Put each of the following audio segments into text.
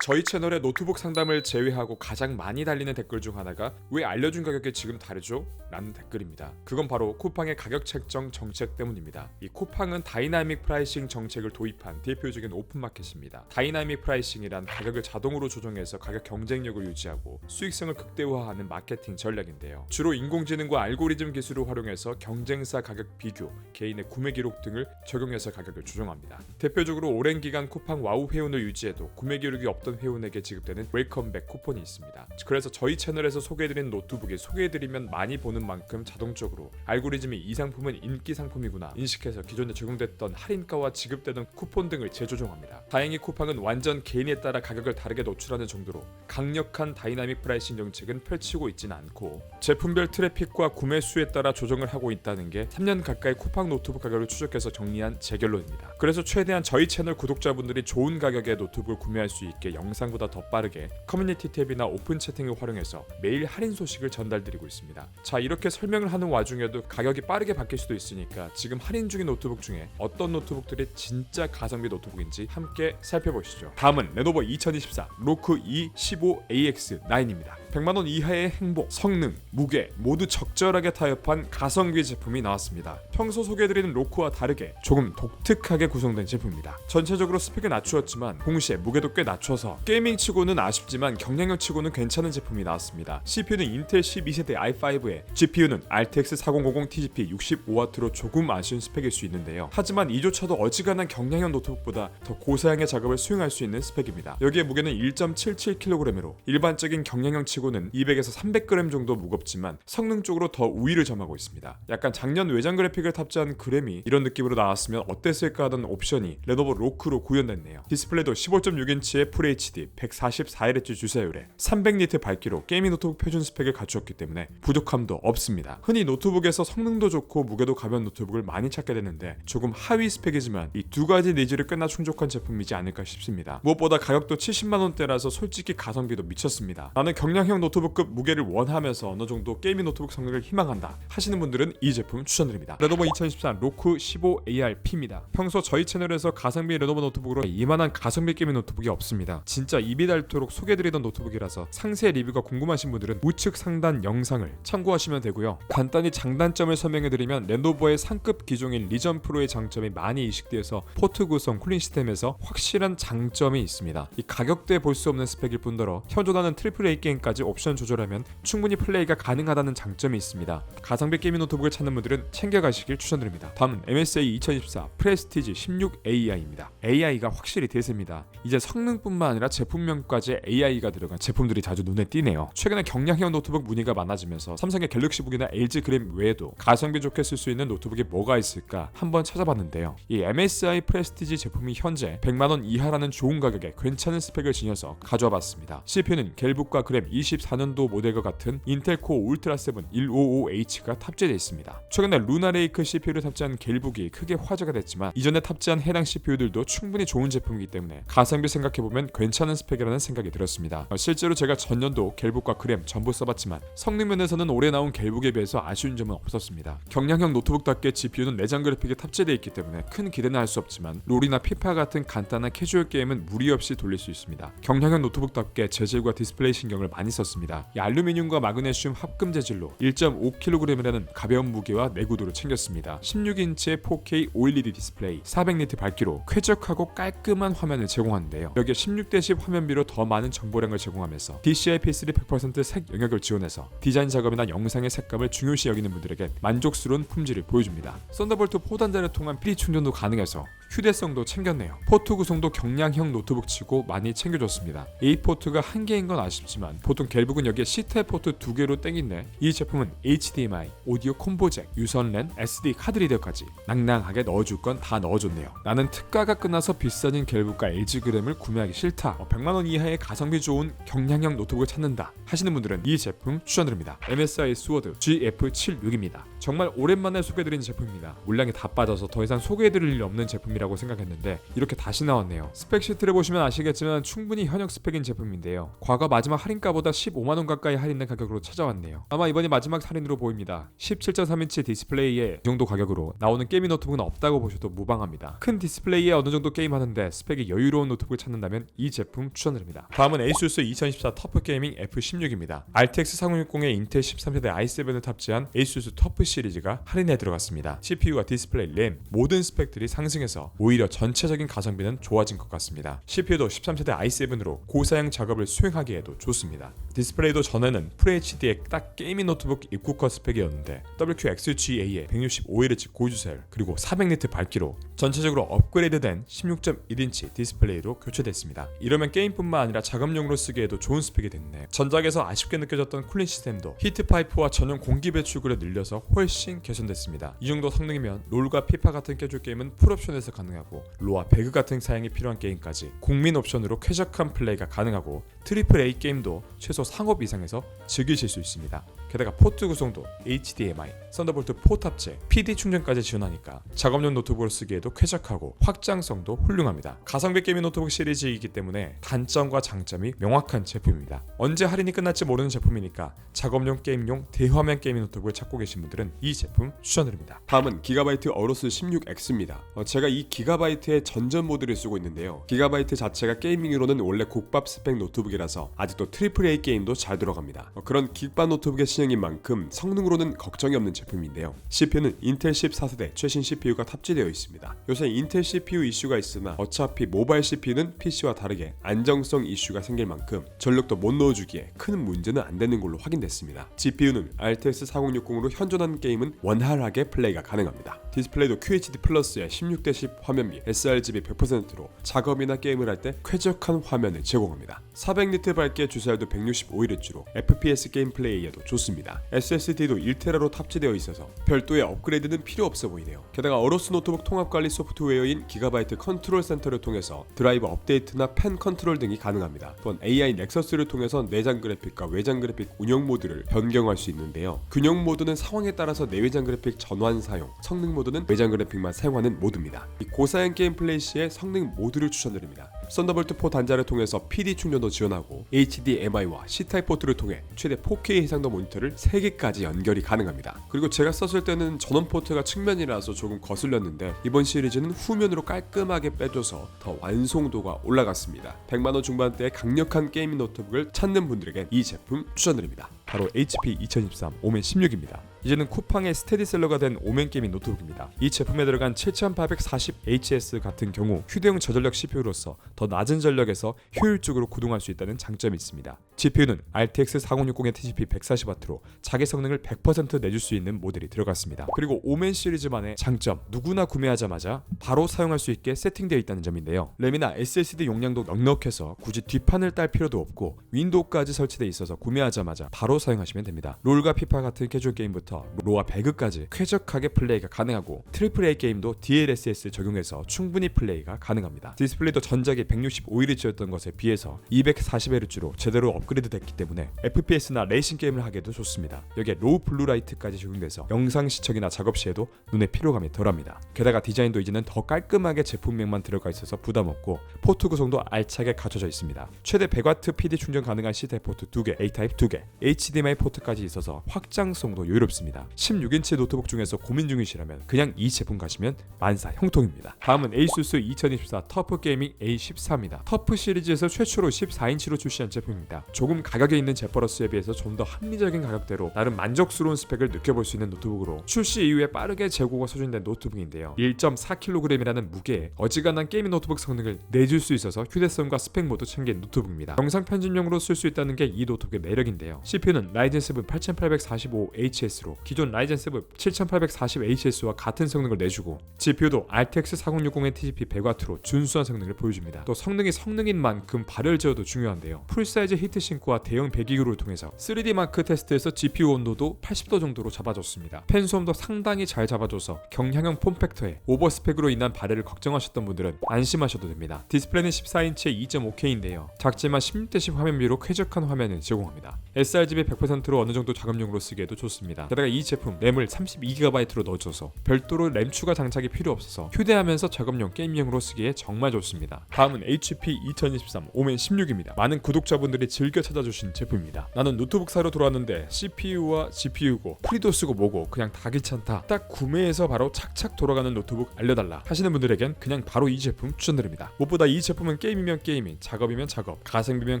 저희 채널의 노트북 상담을 제외하고 가장 많이 달리는 댓글 중 하나가 왜 알려준 가격이 지금 다르죠? 라는 댓글입니다. 그건 바로 쿠팡의 가격 책정 정책 때문입니다. 이 쿠팡은 다이나믹 프라이싱 정책을 도입한 대표적인 오픈마켓입니다. 다이나믹 프라이싱이란 가격을 자동으로 조정해서 가격 경쟁력을 유지하고 수익성을 극대화하는 마케팅 전략인데요. 주로 인공지능과 알고리즘 기술을 활용해서 경쟁사 가격 비교, 개인의 구매 기록 등을 적용해서 가격을 조정합니다. 대표적으로 오랜 기간 쿠팡 와우 회원을 유지해도 구매 기록이 없던 회원에게 지급되는 웰컴백 쿠폰이 있습니다. 그래서 저희 채널에서 소개해드린 노트북이 소개해드리면 많이 보는 만큼 자동적으로 알고리즘이 이 상품은 인기 상품이구나 인식해서 기존에 적용됐던 할인가와 지급되던 쿠폰 등을 재조정합니다. 다행히 쿠팡은 완전 개인에 따라 가격을 다르게 노출하는 정도로 강력한 다이나믹 프라이싱 정책은 펼치고 있지는 않고 제품별 트래픽과 구매 수에 따라 조정을 하고 있다는 게 3년 가까이 쿠팡 노트북 가격을 추적해서 정리한 제 결론입니다. 그래서 최대한 저희 채널 구독자분들이 좋은 가격에 노트북을 구매할 수 있게 영상보다 더 빠르게 커뮤니티 탭이나 오픈 채팅을 활용해서 매일 할인 소식을 전달드리고 있습니다. 자 이렇게 설명을 하는 와중에도 가격이 빠르게 바뀔 수도 있으니까 지금 할인 중인 노트북 중에 어떤 노트북들이 진짜 가성비 노트북인지 함께 살펴보시죠. 다음은 레노버 2024 로크 E 15AX9입니다. 100만 원 이하의 행복, 성능, 무게 모두 적절하게 타협한 가성비 제품이 나왔습니다. 평소 소개해드리는 로크와 다르게 조금 독특하게 구성된 제품입니다. 전체적으로 스펙은 낮추었지만 동시에 무게도 꽤 낮춰서 게이밍 치고는 아쉽지만 경량형 치고는 괜찮은 제품이 나왔습니다. CPU는 인텔 12세대 i5에 GPU는 RTX 4050 TGP 65W로 조금 아쉬운 스펙일 수 있는데요. 하지만 이조차도 어지간한 경량형 노트북보다 더 고사양의 작업을 수행할 수 있는 스펙입니다. 여기에 무게는 1.77kg으로 일반적인 경량형 치고 는 200에서 300g 정도 무겁지만 성능적으로 더 우위를 점하고 있습니다. 약간 작년 외장 그래픽을 탑재한 그램이 이런 느낌으로 나왔으면 어땠을까 하던 옵션이 레노버 로크로 구현됐네요. 디스플레이도 15.6인치의 FHD 144Hz 주사율에 300니트 밝기로 게이밍 노트북 표준 스펙을 갖추었기 때문에 부족함도 없습니다. 흔히 노트북에서 성능도 좋고 무게도 가벼운 노트북을 많이 찾게 되는데 조금 하위 스펙이지만 이 두 가지 니즈를 꽤나 충족한 제품이지 않을까 싶습니다. 무엇보다 가격도 70만 원대라서 솔직히 가성비도 미쳤습니다. 나는 경량 형 노트북급 무게를 원하면서 어느 정도 게이밍 노트북 성능을 희망한다 하시는 분들은 이 제품 추천드립니다. 레노버 2024 로크 15ARP입니다. 평소 저희 채널에서 가성비 레노버 노트북으로 이만한 가성비 게이밍 노트북이 없습니다. 진짜 입이 닳도록 소개드리던 노트북이라서 상세 리뷰가 궁금하신 분들은 우측 상단 영상을 참고하시면 되고요. 간단히 장단점을 설명해드리면 레노버의 상급 기종인 리전 프로의 장점이 많이 이식되어서 포트 구성 쿨링 시스템에서 확실한 장점이 있습니다. 이 가격대에 볼 수 없는 스펙일 뿐더러 현존하는 트리플 A 게임까지 옵션 조절하면 충분히 플레이가 가능하다는 장점이 있습니다. 가성비 게이밍 노트북을 찾는 분들은 챙겨가시길 추천드립니다. 다음은 MSI 2024 프레스티지 16AI입니다. AI가 확실히 대세입니다. 이제 성능뿐만 아니라 제품명까지 AI가 들어간 제품들이 자주 눈에 띄네요. 최근에 경량형 노트북 문의가 많아지면서 삼성의 갤럭시북이나 LG 그램 외에도 가성비 좋게 쓸 수 있는 노트북이 뭐가 있을까 한번 찾아봤는데요. 이 MSI 프레스티지 제품이 현재 100만 원 이하라는 좋은 가격에 괜찮은 스펙을 지녀서 가져와 봤습니다. CPU는 갤북과 그램 24년도 모델과 같은 인텔 코어 울트라 7 155H가 탑재되어 있습니다. 최근에 루나레이크 CPU를 탑재한 갤북이 크게 화제가 됐지만 이전에 탑재한 해당 CPU들도 충분히 좋은 제품이기 때문에 가성비 생각해보면 괜찮은 스펙이라는 생각이 들었습니다. 어, 실제로 제가 전년도 갤북과 그램 전부 써봤지만 성능 면에서는 올해 나온 갤북에 비해서 아쉬운 점은 없었습니다. 경량형 노트북답게 GPU는 내장 그래픽이 탑재되어 있기 때문에 큰 기대는 할 수 없지만 롤이나 피파 같은 간단한 캐주얼 게임은 무리 없이 돌릴 수 있습니다. 경량형 노트북답게 재질과 디스플레이 신경을 많이 썼습니다. 이 알루미늄과 마그네슘 합금 재질로 1.5kg이라는 가벼운 무게와 내구도를 챙겼습니다. 16인치의 4K OLED 디스플레이, 400니트 밝기로 쾌적하고 깔끔한 화면을 제공하는데요. 여기에 16대10 화면비로 더 많은 정보량을 제공하면서 DCI-P3 100%색 영역을 지원해서 디자인 작업이나 영상의 색감을 중요시 여기는 분들에게 만족스러운 품질을 보여줍니다. 썬더볼트 4단자를 통한 PD 충전도 가능해서 휴대성도 챙겼네요. 포트 구성도 경량형 노트북치고 많이 챙겨줬습니다. A 포트가 한 개인 건 아쉽지만 보통 갤북은 여기에 C타입 포트 두 개로 땡긴데 이 제품은 HDMI, 오디오 콤보 잭, 유선 랜, SD 카드 리더까지 낭낭하게 넣어줄 건 다 넣어줬네요. 나는 특가가 끝나서 비싸진 갤북과 LG 그램을 구매하기 싫다. 어, 100만 원 이하의 가성비 좋은 경량형 노트북을 찾는다 하시는 분들은 이 제품 추천드립니다. MSI 스워드 GF76입니다. 정말 오랜만에 소개드린 제품입니다. 물량이 다 빠져서 더 이상 소개해드릴 일 없는 제품이 제품이라고 생각했는데 이렇게 다시 나왔네요. 스펙 시트를 보시면 아시겠지만 충분히 현역 스펙인 제품인데요. 과거 마지막 할인가보다 15만 원 가까이 할인된 가격으로 찾아왔네요. 아마 이번이 마지막 할인으로 보입니다. 17.3인치 디스플레이에 이 정도 가격으로 나오는 게이밍 노트북은 없다고 보셔도 무방합니다. 큰 디스플레이에 어느 정도 게임하는데 스펙이 여유로운 노트북을 찾는다면 이 제품 추천드립니다. 다음은 ASUS 2024 터프 게이밍 F16입니다. RTX 4060에 인텔 13세대 i7을 탑재한 ASUS 터프 시리즈가 할인에 들어갔습니다. CPU와 디스플레이, 램 모든 스펙들이 상승해서 오히려 전체적인 가성비는 좋아진 것 같습니다. CPU도 13세대 i7으로 고사양 작업을 수행하기에도 좋습니다. 디스플레이도 전에는 FHD의 딱 게이밍 노트북 입구컷 스펙이었는데 WQXGA에 165Hz 고주셀 그리고 400니트 밝기로 전체적으로 업그레이드된 16.1인치 디스플레이로 교체됐습니다. 이러면 게임뿐만 아니라 작업용으로 쓰기에도 좋은 스펙이 됐네. 전작에서 아쉽게 느껴졌던 쿨링 시스템도 히트 파이프와 전용 공기 배출구를 늘려서 훨씬 개선됐습니다. 이 정도 성능이면 롤과 피파 같은 캐주얼 게임은 풀 옵션에서 가능하고 로와 배그 같은 사양이 필요한 게임까지 국민 옵션으로 쾌적한 플레이가 가능하고 트리플 A 게임도 최소 상업 이상에서 즐기실 수 있습니다. 게다가 포트 구성도 HDMI, 썬더볼트 4 탑재, PD 충전까지 지원하니까 작업용 노트북으로 쓰기에도 쾌적하고 확장성도 훌륭합니다. 가성비 게이밍 노트북 시리즈이기 때문에 단점과 장점이 명확한 제품입니다. 언제 할인이 끝날지 모르는 제품이니까 작업용 게임용 대화면 게이밍 노트북을 찾고 계신 분들은 이 제품 추천드립니다. 다음은 기가바이트 어로스 16X입니다. 어, 제가 이 기가바이트의 전전 모드를 쓰고 있는데요. 기가바이트 자체가 게이밍으로는 원래 국밥 스펙 노트북이 라서 아직도 트리플 A 게임도 잘 들어갑니다. 어, 그런 기밥 노트북의 신형인 만큼 성능으로는 걱정이 없는 제품인데요. CPU는 인텔 14세대 최신 CPU가 탑재되어 있습니다. 요새 인텔 CPU 이슈가 있으나 어차피 모바일 CPU는 PC와 다르게 안정성 이슈가 생길 만큼 전력도 못 넣어주기에 큰 문제는 안 되는 걸로 확인됐습니다. GPU는 RTX 4060으로 현존하는 게임은 원활하게 플레이가 가능합니다. 디스플레이도 QHD 플러스의 16대 10 화면 및 sRGB 100%로 작업이나 게임을 할 때 쾌적한 화면을 제공합니다. 400 니트 밝기의 주사율도 165Hz로 FPS 게임 플레이에도 좋습니다. SSD도 1TB로 탑재되어 있어서 별도의 업그레이드는 필요 없어 보이네요. 게다가 어로스 노트북 통합 관리 소프트웨어인 기가바이트 컨트롤 센터를 통해서 드라이버 업데이트나 펜 컨트롤 등이 가능합니다. 또한 AI 넥서스를 통해서 내장 그래픽과 외장 그래픽 운영 모드를 변경할 수 있는데요. 균형 모드는 상황에 따라서 내외장 그래픽 전환 사용, 성능 모드는 외장 그래픽만 사용하는 모드입니다. 이 고사양 게임 플레이 시에 성능 모드를 추천드립니다. 썬더볼트 4 단자를 통해서 PD 충전도 지원하고 HDMI와 C타입 포트를 통해 최대 4K 해상도 모니터를 3개까지 연결이 가능합니다. 그리고 제가 썼을 때는 전원 포트가 측면이라서 조금 거슬렸는데 이번 시리즈는 후면으로 깔끔하게 빼줘서 더 완성도가 올라갔습니다. 100만원 중반대의 강력한 게이밍 노트북을 찾는 분들에게 이 제품 추천드립니다. 바로 HP 2023 오멘 16입니다. 이제는 쿠팡의 스테디셀러가 된 오멘 게이밍 노트북입니다. 이 제품에 들어간 7840HS 같은 경우 휴대용 저전력 CPU로서 더 낮은 전력에서 효율적으로 구동할 수 있다는 장점이 있습니다. GPU는 RTX 4060의 TGP 140W로 자기 성능을 100% 내줄 수 있는 모델이 들어갔습니다. 그리고 오멘 시리즈만의 장점 누구나 구매하자마자 바로 사용할 수 있게 세팅되어 있다는 점인데요. 램이나 SSD 용량도 넉넉해서 굳이 뒷판을 딸 필요도 없고 윈도우까지 설치되어 있어서 구매하자마자 바로 사용하시면 됩니다. 롤과 피파 같은 캐주얼 게임부터 로와 배그까지 쾌적하게 플레이가 가능하고 트리플 A 게임도 DLSS 적용해서 충분히 플레이가 가능합니다. 디스플레이도 전작이 165Hz였던 것에 비해서 240Hz로 제대로 업 그레이드 됐기 때문에 FPS나 레이싱 게임을 하기에도 좋습니다. 여기에 로우 블루라이트까지 적용돼서 영상 시청이나 작업 시에도 눈의 피로감이 덜합니다. 게다가 디자인도 이제는 더 깔끔하게 제품명만 들어가 있어서 부담 없고 포트 구성도 알차게 갖춰져 있습니다. 최대 100W PD 충전 가능한 C타입 포트 2개, A타입 2개, HDMI 포트까지 있어서 확장성도 여유롭습니다. 16인치 노트북 중에서 고민 중이시라면 그냥 이 제품 가시면 만사 형통입니다. 다음은 ASUS 2024 터프 게이밍 A14입니다. 터프 시리즈에서 최초로 14인치로 출시한 제품입니다. 조금 가격에 있는 제퍼러스에 비해서 좀 더 합리적인 가격대로 나름 만족스러운 스펙을 느껴볼 수 있는 노트북으로 출시 이후에 빠르게 재고가 소진된 노트북인데요. 1.4kg이라는 무게에 어지간한 게이밍 노트북 성능을 내줄 수 있어서 휴대성과 스펙 모두 챙긴 노트북입니다. 영상 편집용으로 쓸 수 있다는 게 이 노트북의 매력인데요. CPU는 라이젠 7 8845HS로 기존 라이젠 7 7840HS와 같은 성능을 내주고 GPU도 RTX 4060의 TGP 100W로 준수한 성능을 보여줍니다. 또 성능이 성능인 만큼 발열 제어도 중요한데요. 풀사이즈 히트 FreeSync와 대형 배기구를 통해서 3D 마크 테스트에서 GPU 온도도 80도 정도로 잡아줬습니다. 펜 소음도 상당히 잘 잡아줘서 경량형 폼팩터에 오버스펙으로 인한 발해를 걱정하셨던 분들은 안심하셔도 됩니다. 디스플레이는 14인치의 2.5K인데요. 작지만 16대10 화면비로 쾌적한 화면을 제공합니다. sRGB 100%로 어느 정도 작업용으로 쓰기에도 좋습니다. 게다가 이 제품 램을 32GB로 넣어줘서 별도로 램 추가 장착이 필요 없어서 휴대하면서 작업용 게임용으로 쓰기에 정말 좋습니다. 다음은 HP 2023 오멘 16입니다. 많은 구독자분들이 즐겨 찾아주신 제품입니다. 나는 노트북 사러 돌아왔는데 CPU와 GPU고 프리도 쓰고 뭐고 그냥 다 귀찮다. 딱 구매해서 바로 착착 돌아가는 노트북 알려달라 하시는 분들에겐 그냥 바로 이 제품 추천드립니다. 무엇보다 이 제품은 게임이면 게이밍, 작업이면 작업, 가성비면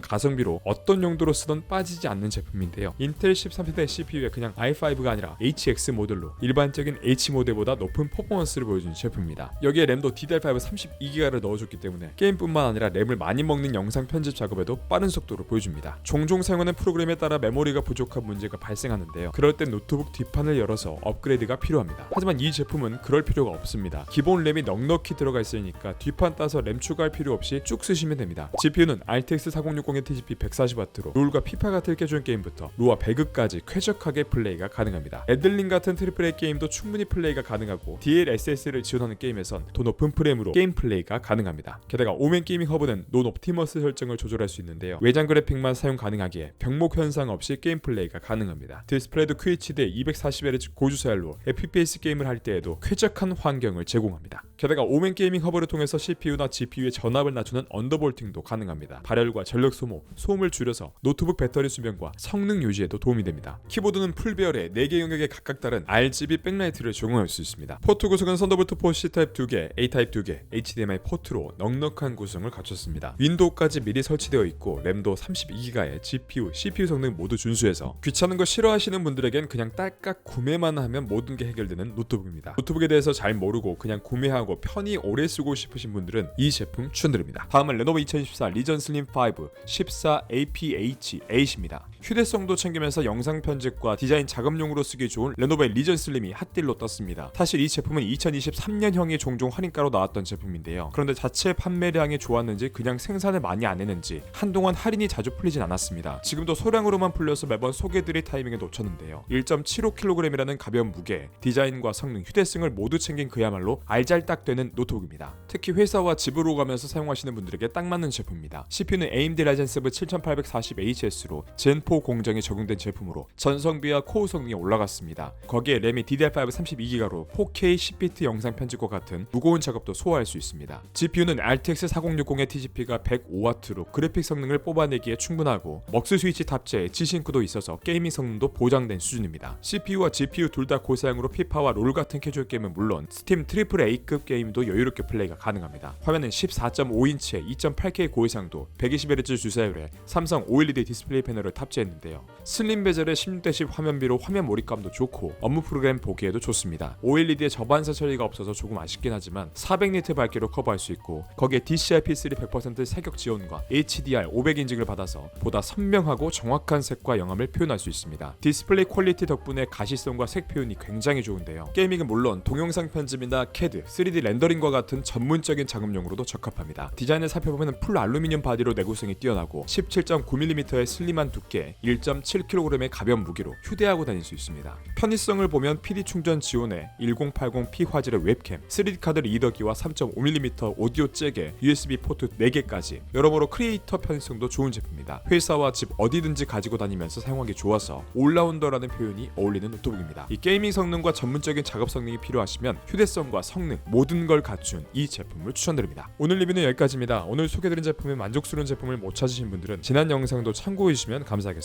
가성비로 어떤 용도로 쓰던 빠지지 않는 제품인데요. 인텔 13세대 CPU에 그냥 i5가 아니라 HX 모델로 일반적인 H 모델보다 높은 퍼포먼스를 보여준 제품입니다. 여기에 램도 DDR5 32기가를 넣어줬기 때문에 게임뿐만 아니라 램을 많이 먹는 영상 편집 작업에도 빠른 속도를 보여줍니다. 종종 사용하는 프로그램에 따라 메모리가 부족한 문제가 발생하는데요. 그럴 땐 노트북 뒷판을 열어서 업그레이드가 필요합니다. 하지만 이 제품은 그럴 필요가 없습니다. 기본 램이 넉넉히 들어가 있으니까 뒷판 따서 램 추가할 필요 없이 쭉 쓰시면 됩니다. GPU는 RTX 4060의 TGP 140W로 롤과 피파 같은 깨주는 게임부터 로아 배그까지 쾌적하게 플레이가 가능합니다. 애들링 같은 트리플 A 게임도 충분히 플레이가 가능하고 DLSS를 지원하는 게임에선 더 높은 프레임으로 게임 플레이가 가능합니다. 게다가 오멘 게이밍 허브는 논 옵티머스 설정을 조절할 수 있는데요. 외장 그래픽만 사용 가능하기에 병목 현상 없이 게임 플레이가 가능합니다. 디스플레이도 QHD 240Hz 고주사열로 FPS 게임을 할 때에도 쾌적한 환경을 제공합니다. 게다가 오멘 게이밍 허브를 통해서 CPU나 GPU의 전압을 낮추는 언더볼팅도 가능합니다. 발열과 전력 소모, 소음을 줄여서 노트북 배터리 수명과 성능 유지에도 도움이 됩니다. 키보드는 풀배열에 4개 영역에 각각 다른 RGB 백라이트를 적용할 수 있습니다. 포트 구성은 썬더볼트 4 C타입 2개, A타입 2개, HDMI 포트로 넉넉한 구성을 갖췄습니다. 윈도우까지 미리 설치되어 있고 램도 32 기가에 GPU, CPU 성능 모두 준수해서 귀찮은 거 싫어하시는 분들에겐 그냥 딸깍 구매만 하면 모든 게 해결되는 노트북입니다. 노트북에 대해서 잘 모르고 그냥 구매하고 편히 오래 쓰고 싶으신 분들은 이 제품 추천드립니다. 다음은 레노버 2014 리전 슬림 5 14 APH8입니다. 휴대성도 챙기면서 영상 편집과 디자인 작업용으로 쓰기 좋은 레노버의 리전 슬림이 핫딜로 떴습니다. 사실 이 제품은 2023년형이 종종 할인가로 나왔던 제품인데요. 그런데 자체 판매량이 좋았는지 그냥 생산을 많이 안 했는지 한동안 할인이 자주 풀리진 않았습니다. 지금도 소량으로만 풀려서 매번 소개드릴 타이밍에 놓쳤는데요. 1.75kg이라는 가벼운 무게, 디자인과 성능, 휴대성을 모두 챙긴 그야말로 알잘딱되는 노트북입니다. 특히 회사와 집으로 가면서 사용하시는 분들에게 딱 맞는 제품입니다. CPU는 AMD 라젠 7 7840HS로 젠4 공정이 적용된 제품으로 전성비와 코어 성능이 올라갔습니다. 거기에 램이 DDR5 32기가로 4K 10비트 영상 편집과 같은 무거운 작업도 소화할 수 있습니다. GPU는 RTX 4060의 TGP가 105W로 그래픽 성능을 뽑아내기에 충분하고 먹스 스위치 탑재에 G싱크도 있어서 게이밍 성능도 보장된 수준입니다. CPU와 GPU 둘 다 고사양으로 피파와 롤 같은 캐주얼 게임은 물론 스팀 트리플 A급 게임도 여유롭게 플레이가 가능합니다. 화면은 14.5인치의 2.8K 고해상도 120Hz 주사율에 삼성 OLED 디스플레이 패널을 탑재 했는데요. 슬림 베젤의 16대10 화면비로 화면 몰입감도 좋고 업무 프로그램 보기에도 좋습니다. OLED에 저반사 처리가 없어서 조금 아쉽긴 하지만 400니트 밝기로 커버할 수 있고 거기에 DCI-P3 100% 색역 지원과 HDR 500 인증을 받아서 보다 선명하고 정확한 색과 영감을 표현할 수 있습니다. 디스플레이 퀄리티 덕분에 가시성과 색 표현이 굉장히 좋은데요. 게이밍은 물론 동영상 편집이나 CAD, 3D 렌더링과 같은 전문적인 작업용으로도 적합합니다. 디자인을 살펴보면 풀 알루미늄 바디로 내구성이 뛰어나고 17.9mm의 슬림한 두께, 1.7kg의 가벼운 무게로 휴대하고 다닐 수 있습니다. 편의성을 보면 PD 충전 지원에 1080p 화질의 웹캠, 3D 카드 리더기와 3.5mm 오디오 잭에 USB 포트 4개까지 여러모로 크리에이터 편의성도 좋은 제품입니다. 회사와 집 어디든지 가지고 다니면서 사용하기 좋아서 올라운더라는 표현이 어울리는 노트북입니다. 이 게이밍 성능과 전문적인 작업 성능이 필요하시면 휴대성과 성능 모든 걸 갖춘 이 제품을 추천드립니다. 오늘 리뷰는 여기까지입니다. 오늘 소개드린 제품에 만족스러운 제품을 못 찾으신 분들은 지난 영상도 참고해 주시면 감사하겠습니다.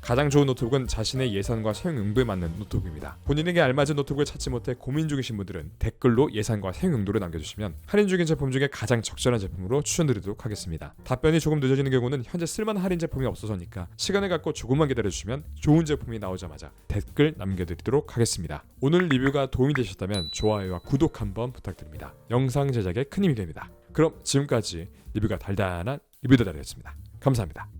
가장 좋은 노트북은 자신의 예산과 사용 용도에 맞는 노트북입니다. 본인에게 알맞은 노트북을 찾지 못해 고민 중이신 분들은 댓글로 예산과 사용 용도를 남겨주시면 할인 중인 제품 중에 가장 적절한 제품으로 추천드리도록 하겠습니다. 답변이 조금 늦어지는 경우는 현재 쓸만한 할인 제품이 없어서니까 시간을 갖고 조금만 기다려주시면 좋은 제품이 나오자마자 댓글 남겨드리도록 하겠습니다. 오늘 리뷰가 도움이 되셨다면 좋아요와 구독 한번 부탁드립니다. 영상 제작에 큰 힘이 됩니다. 그럼 지금까지 리뷰가 달달한 리뷰다다였습니다. 감사합니다.